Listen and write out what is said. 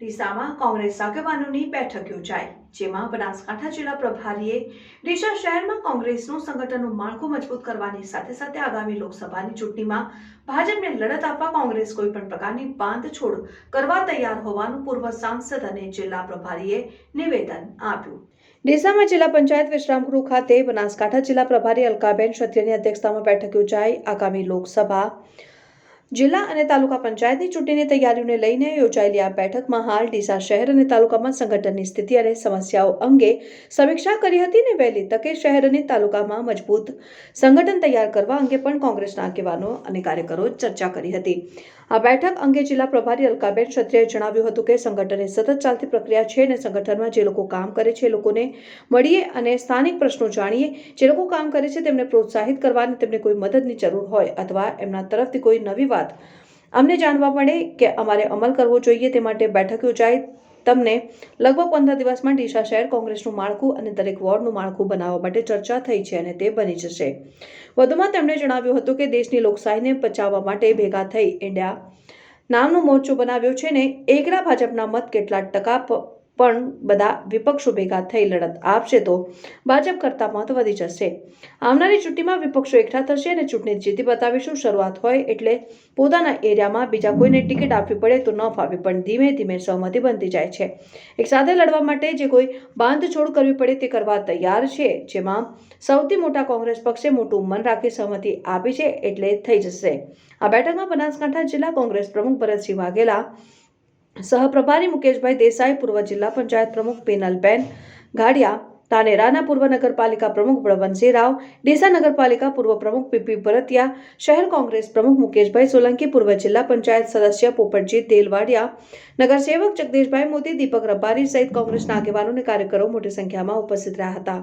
ડીસામાં કોંગ્રેસ આગેવાનોની બેઠક યોજાઈ, જેમાં બનાસકાંઠા જિલ્લા પ્રભારીએ ડીસા શહેરમાં કોંગ્રેસનું સંગઠનનું માળખું મજબૂત કરવાની સાથે સાથે આગામી લોકસભાની ચૂંટણીમાં ભાજપને લડત આપવા કોંગ્રેસ કોઈ પણ પ્રકારની બાંધછોડ કરવા તૈયાર હોવાનું પૂર્વ સાંસદ અને જિલ્લા પ્રભારીએ નિવેદન આપ્યું. ડીસામાં જિલ્લા પંચાયત વિશ્રામગૃહ ખાતે બનાસકાંઠા જિલ્લા પ્રભારી અલકાબેન ક્ષત્રિયની અધ્યક્ષતામાં બેઠક યોજાઈ. આગામી લોકસભા જિલ્લા અને તાલુકા પંચાયતની ચૂંટણીની તૈયારીઓને લઈને યોજાયેલી આ બેઠકમાં હાલ ડીસા શહેર અને તાલુકામાં સંગઠનની સ્થિતિ અને સમસ્યાઓ અંગે સમીક્ષા કરી હતી અને વહેલી તકે શહેર અને તાલુકામાં મજબૂત સંગઠન તૈયાર કરવા અંગે પણ કોંગ્રેસના આગેવાનો અને કાર્યકરો ચર્ચા કરી હતી. આ બેઠક અંગે જિલ્લા પ્રભારી અલકાબેન ક્ષત્રિયએ જણાવ્યું હતું કે સંગઠન સતત ચાલતી પ્રક્રિયા છે અને સંગઠનમાં જે લોકો કામ કરે છે એ લોકોને મળીએ અને સ્થાનિક પ્રશ્નો જાણીએ, જે લોકો કામ કરે છે તેમને પ્રોત્સાહિત કરવા અને તેમને કોઈ મદદની જરૂર હોય અથવા એમના તરફથી કોઈ નવી વાત. અમને જાણવા મળે કે અમારે અમલ કરવો જોઈએ તે માટે બેઠક યોજાઈ. તમને લગભગ પંદર દિવસમાં ડીસા શહેર કોંગ્રેસનું માળખું અને દરેક વોર્ડનું માળખું બનાવવા માટે ચર્ચા થઈ છે અને તે બની જશે. વધુમાં તેમણે જણાવ્યું હતું કે દેશની લોકશાહીને બચાવવા માટે ભેગા થઈ ઇન્ડિયા નામનો મોરચો બનાવ્યો છે ને એકલા ભાજપના મત કેટલા ટકા પણ બધા વિપક્ષો ભેગા થઈ લડત આપશે તો ભાજપ કરતાં મત વધી જશે. આવનારી ચૂંટણીમાં વિપક્ષો એકઠા થશે અને ચૂંટણી જીતી બતાવીશું શરૂઆત હોય એટલે પોતાના એરિયામાં બીજા કોઈને ટિકિટ આપવી પડે તો ન ફાવે, પણ ધીમે ધીમે સહમતિ બનતી જાય છે. એક સાથે લડવા માટે જે કોઈ બાંધછોડ કરવી પડે તે કરવા તૈયાર છે, જેમાં સૌથી મોટા કોંગ્રેસ પક્ષે મોટું મન રાખી સહમતિ આપી છે એટલે થઈ જશે. આ બેઠકમાં બનાસકાંઠા જિલ્લા કોંગ્રેસ પ્રમુખ ભરતસિંહ વાઘેલા સહપ્રભારી મુકેશભાઈ દેસાઈ, પૂર્વ જિલ્લા પંચાયત પ્રમુખ પેનલબેન ગાડિયા તાનેરાના પૂર્વ નગરપાલિકા પ્રમુખ બળવંતસિંહ રાવ, ડીસા નગરપાલિકા પૂર્વ પ્રમુખ પીપી ભરતિયા, શહેર કોંગ્રેસ પ્રમુખ મુકેશભાઈ સોલંકી, પૂર્વ જિલ્લા પંચાયત સદસ્ય પોપટજી તેલવાડિયા નગરસેવક જગદીશભાઈ મોદી, દીપક રબારી સહિત કોંગ્રેસના આગેવાનો અને કાર્યકરો મોટી સંખ્યામાં ઉપસ્થિત રહ્યા હતા.